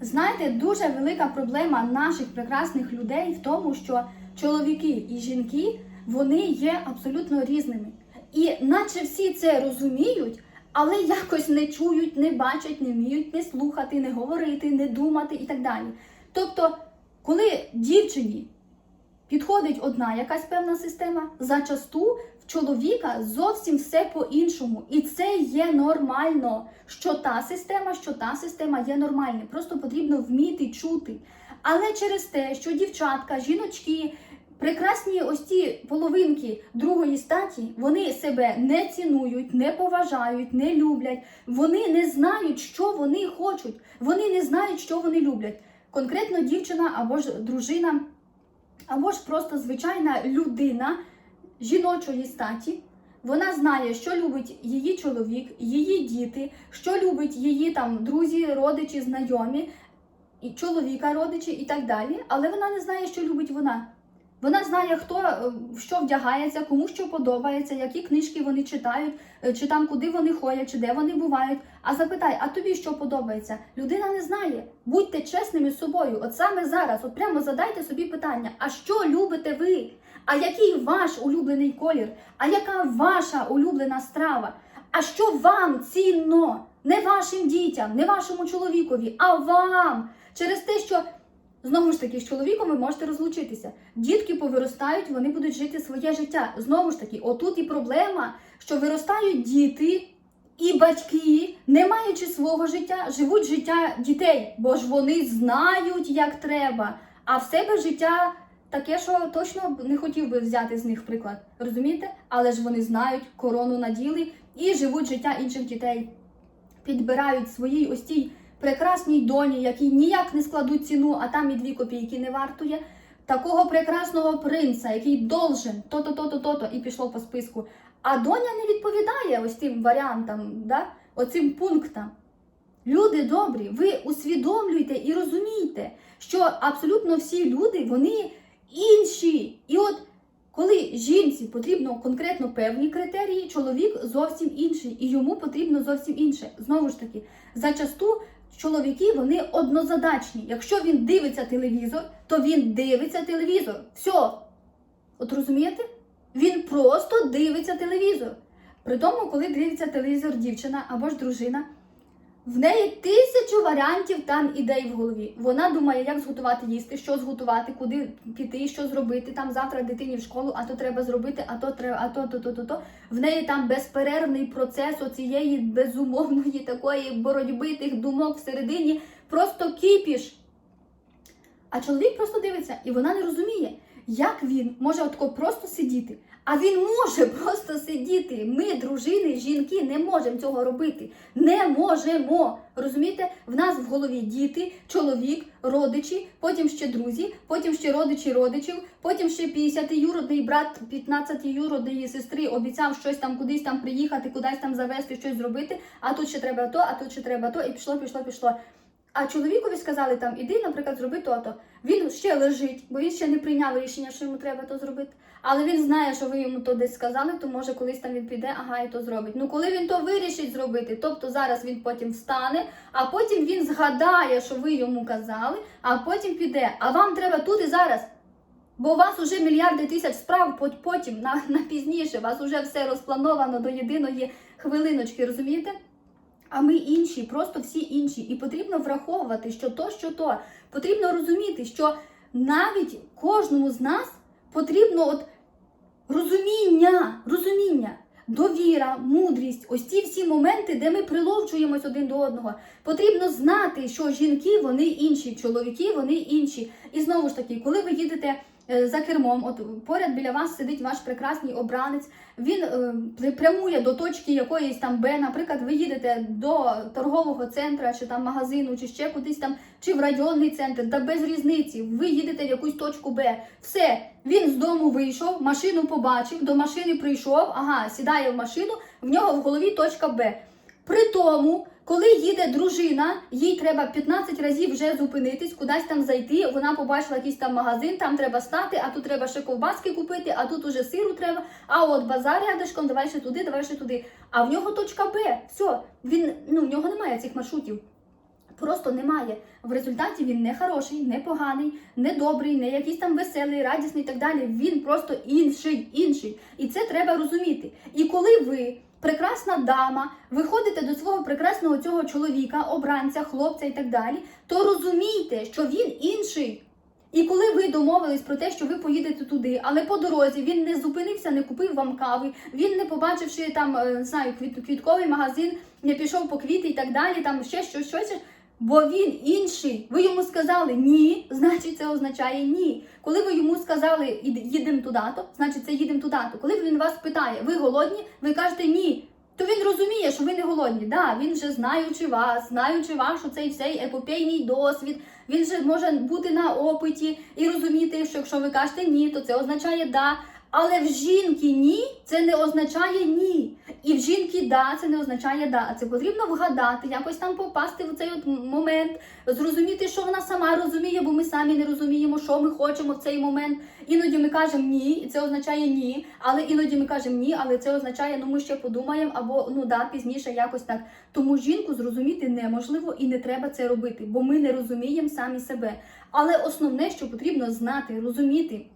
Знаєте, дуже велика проблема наших прекрасних людей в тому, що чоловіки і жінки вони є абсолютно різними. І наче всі це розуміють, але якось не чують, не бачать, не вміють не слухати, не говорити, не думати і так далі. Тобто, коли дівчині підходить одна якась певна система, зачасту в чоловіка зовсім все по-іншому. І це є нормально. Що та система, що та система є нормальною. Просто потрібно вміти чути. Але через те, що дівчатка, жіночки, прекрасні ось ці половинки другої статі, вони себе не цінують, не поважають, не люблять. Вони не знають, що вони хочуть. Вони не знають, що вони люблять. Конкретно дівчина або ж дружина або ж просто звичайна людина жіночої статі. Вона знає, що любить її чоловік, її діти, що любить її там друзі, родичі, знайомі, і чоловіка, родичі і так далі. Але вона не знає, що любить вона. Вона знає, хто е, що вдягається, кому що подобається, які книжки вони читають, е, чи там куди вони ходять, чи де вони бувають. А запитай, а тобі що подобається? Людина не знає. Будьте чесними з собою. От саме зараз, от прямо задайте собі питання: а що любите ви? А який ваш улюблений колір? А яка ваша улюблена страва? А що вам цінно? Не вашим дітям, не вашому чоловікові, а вам. Через те, що Знову ж таки, з чоловіком ви можете розлучитися. Дітки повиростають, вони будуть жити своє життя. Знову ж таки, отут і проблема, що виростають діти і батьки, не маючи свого життя, живуть життя дітей, бо ж вони знають, як треба. А в себе життя таке, що точно не хотів би взяти з них приклад. Розумієте? Але ж вони знають, корону наділи і живуть життя інших дітей, підбирають своїй ось цій прекрасній доні, якій ніяк не складуть ціну, а там і дві копійки не вартує. Такого прекрасного принца, який должен то-то, то-то, то-то, і пішло по списку. А доня не відповідає ось цим варіантам, да? оцим пунктам. Люди добрі, ви усвідомлюйте і розумійте, що абсолютно всі люди вони інші. І от коли жінці потрібно конкретно певні критерії, чоловік зовсім інший, і йому потрібно зовсім інше. Знову ж таки, зачасту чоловіки вони однозадачні. Якщо він дивиться телевізор, то він дивиться телевізор. Все. От розумієте? Він просто дивиться телевізор. При тому, коли дивиться телевізор дівчина або ж дружина, в неї тисячу варіантів там ідей в голові. Вона думає, як зготувати їсти, що зготувати, куди піти, що зробити. Там завтра дитині в школу, а то треба зробити, а то треба, а то, то, то, то, то. В неї там безперервний процес оцієї безумовної такої боротьби тих думок всередині. Просто кіпіш. А чоловік просто дивиться, і вона не розуміє, як він може отко просто сидіти. А він може просто сидіти. Ми, дружини, жінки, не можемо цього робити. Не можемо. Розумієте? В нас в голові діти, чоловік, родичі, потім ще друзі, потім ще родичі родичів, потім ще 50-юродний брат 15-юродної сестри обіцяв щось там кудись там приїхати, кудись там завести, щось зробити. А тут ще треба то, а тут ще треба то, і пішло, пішло, пішло. А чоловікові сказали там, іди, наприклад, зроби то-то. Він ще лежить, бо він ще не прийняв рішення, що йому треба то зробити. Але він знає, що ви йому то десь сказали, то може колись там він піде, ага, і то зробить. Ну коли він то вирішить зробити, тобто зараз він потім встане, а потім він згадає, що ви йому казали, а потім піде. А вам треба тут і зараз. Бо у вас уже мільярди тисяч справ потім на, на пізніше. У вас уже все розплановано до єдиної хвилиночки, розумієте? А ми інші, просто всі інші. І потрібно враховувати, що то, що то. Потрібно розуміти, що навіть кожному з нас потрібно от розуміння, розуміння, довіра, мудрість, ось ці всі моменти, де ми приловчуємось один до одного. Потрібно знати, що жінки вони інші, чоловіки вони інші. І знову ж таки, коли ви їдете за кермом, от поряд біля вас сидить ваш прекрасний обранець, він е, прямує до точки якоїсь там Б. Наприклад, ви їдете до торгового центру, чи там магазину, чи ще кудись там, чи в районний центр, та без різниці. Ви їдете в якусь точку Б. Все, він з дому вийшов, машину побачив, до машини прийшов, ага, сідає в машину, в нього в голові точка Б. При тому, коли їде дружина, їй треба 15 разів вже зупинитись, кудись там зайти. Вона побачила якийсь там магазин, там треба стати, а тут треба ще ковбаски купити, а тут уже сиру треба. А от базар рядышком, давай ще туди, давай ще туди. А в нього точка Б. Все, він ну в нього немає цих маршрутів. Просто немає. В результаті він не хороший, не поганий, не добрий, не якийсь там веселий, радісний і так далі. Він просто інший, інший. І це треба розуміти. І коли ви, прекрасна дама, виходите до свого прекрасного цього чоловіка, обранця, хлопця і так далі, то розумійте, що він інший. І коли ви домовились про те, що ви поїдете туди, але по дорозі він не зупинився, не купив вам кави, він не побачивши там, е, не знаю, квіт, квітковий магазин, не пішов по квіти і так далі, там ще щось, щось, бо він інший. Ви йому сказали ні, значить це означає ні. Коли ви йому сказали «Іди- їдемо туди-то, значить це їдемо туди-то. Коли він вас питає, ви голодні, ви кажете ні. То він розуміє, що ви не голодні. Да, він вже знаючи вас, знаючи вашу цей цей епопейний досвід, він же може бути на опиті і розуміти, що якщо ви кажете ні, то це означає да. Але в жінки ні, це не означає ні. І в жінки да, це не означає да. Це потрібно вгадати, якось там попасти в цей от момент, зрозуміти, що вона сама розуміє, бо ми самі не розуміємо, що ми хочемо в цей момент. Іноді ми кажемо ні, і це означає ні. Але іноді ми кажемо ні, але це означає, ну ми ще подумаємо, або ну да, пізніше якось так. Тому жінку зрозуміти неможливо і не треба це робити, бо ми не розуміємо самі себе. Але основне, що потрібно знати, розуміти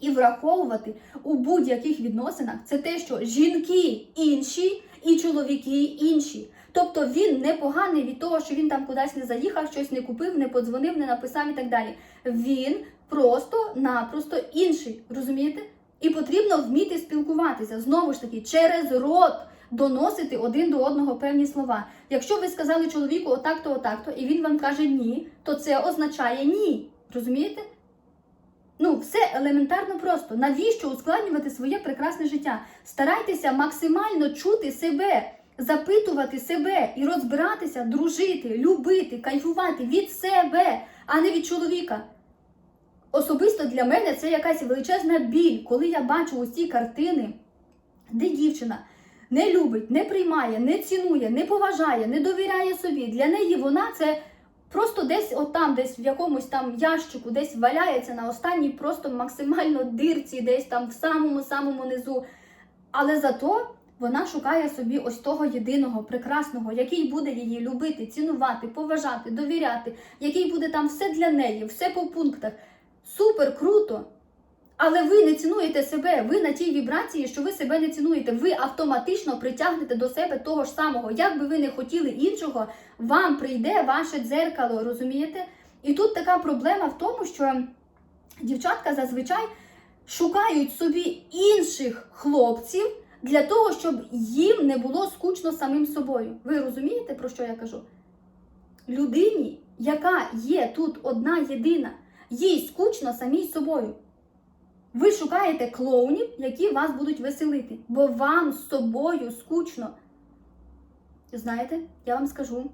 і враховувати у будь-яких відносинах, це те, що жінки інші і чоловіки інші. Тобто він не поганий від того, що він там кудись не заїхав, щось не купив, не подзвонив, не написав і так далі. Він просто-напросто інший, розумієте? І потрібно вміти спілкуватися знову ж таки через рот. Доносити один до одного певні слова. Якщо ви сказали чоловіку отак-то, отак-то, і він вам каже ні, то це означає ні. Розумієте? Ну, все елементарно просто. Навіщо ускладнювати своє прекрасне життя? Старайтеся максимально чути себе, запитувати себе і розбиратися, дружити, любити, кайфувати від себе, а не від чоловіка. Особисто для мене це якась величезна біль, коли я бачу ці картини, де дівчина не любить, не приймає, не цінує, не поважає, не довіряє собі. Для неї вона це просто десь отам, десь в якомусь там ящику, десь валяється на останній просто максимально дирці, десь там в самому самому низу. Але зато вона шукає собі ось того єдиного, прекрасного, який буде її любити, цінувати, поважати, довіряти, який буде там все для неї, все по пунктах. Супер круто! Але ви не цінуєте себе, ви на тій вібрації, що ви себе не цінуєте. Ви автоматично притягнете до себе того ж самого. Як би ви не хотіли іншого, вам прийде ваше дзеркало, розумієте? І тут така проблема в тому, що дівчатка зазвичай шукають собі інших хлопців для того, щоб їм не було скучно самим собою. Ви розумієте, про що я кажу? Людині, яка є тут одна єдина, їй скучно самій собою. Ви шукаєте клоунів, які вас будуть веселити, бо вам з собою скучно. Знаєте, я вам скажу,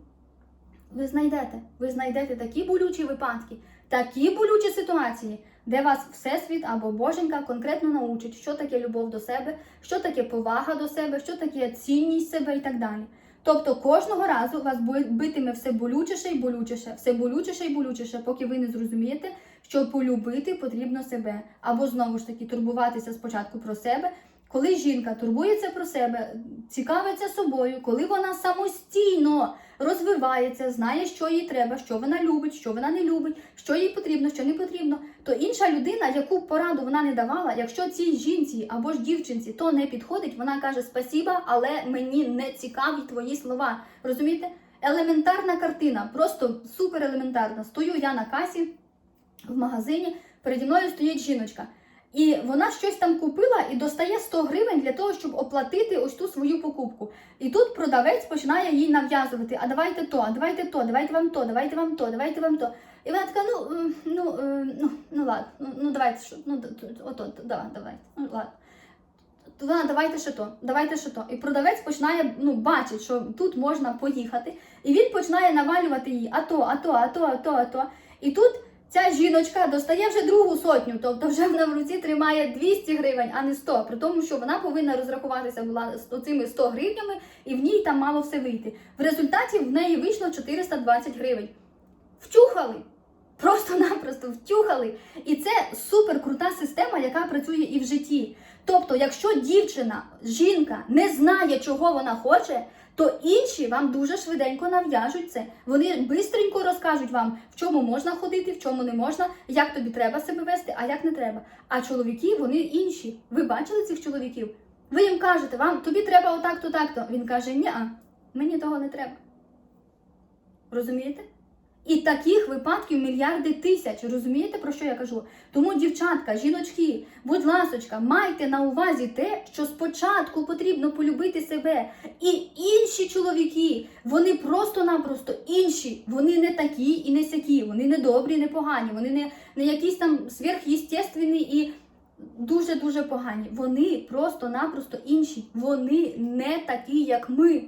ви знайдете, ви знайдете такі болючі випадки, такі болючі ситуації, де вас Всесвіт або Боженька конкретно научить, що таке любов до себе, що таке повага до себе, що таке цінність себе і так далі. Тобто кожного разу вас битиме все болючіше і болючіше, все болючіше і болючіше, поки ви не зрозумієте, що полюбити потрібно себе, або знову ж таки турбуватися спочатку про себе. Коли жінка турбується про себе, цікавиться собою, коли вона самостійно розвивається, знає, що їй треба, що вона любить, що вона не любить, що їй потрібно, що не потрібно, то інша людина, яку пораду вона не давала, якщо цій жінці або ж дівчинці то не підходить, вона каже спасіба, але мені не цікаві твої слова. Розумієте? Елементарна картина, просто супер елементарна. Стою я на касі в магазині, переді мною стоїть жіночка. І вона щось там купила і достає 100 гривень для того, щоб оплатити ось ту свою покупку. І тут продавець починає їй нав'язувати: а давайте то, а давайте то, давайте вам то, давайте вам то, давайте вам то. І вона така, ну, ну, е, ну, ну ладно, ну, ну давайте що, ну, ото, давай, давайте, ну ладно. Вона давайте ще то, давайте ще то. І продавець починає, ну, бачить, що тут можна поїхати, і він починає навалювати її, а то, а то, а то, а то, а то. І тут ця жіночка достає вже другу сотню, тобто вже вона в руці тримає 200 гривень, а не 100, при тому, що вона повинна розрахуватися була з цими 100 гривнями, і в ній там мало все вийти. В результаті в неї вийшло 420 гривень. Втюхали. Просто-напросто втюхали. І це супер крута система, яка працює і в житті. Тобто, якщо дівчина, жінка не знає, чого вона хоче, то інші вам дуже швиденько нав'яжуть це. Вони бистренько розкажуть вам, в чому можна ходити, в чому не можна, як тобі треба себе вести, а як не треба. А чоловіки вони інші. Ви бачили цих чоловіків? Ви їм кажете, вам тобі треба отак-то, так-то. Він каже, ні, мені того не треба. Розумієте? І таких випадків мільярди тисяч. Розумієте, про що я кажу? Тому, дівчатка, жіночки, будь ласочка, майте на увазі те, що спочатку потрібно полюбити себе. І інші чоловіки, вони просто-напросто інші. Вони не такі і не сякі, вони не добрі, не погані, вони не, не якісь там сверхъєстественні і дуже-дуже погані. Вони просто-напросто інші. Вони не такі, як ми.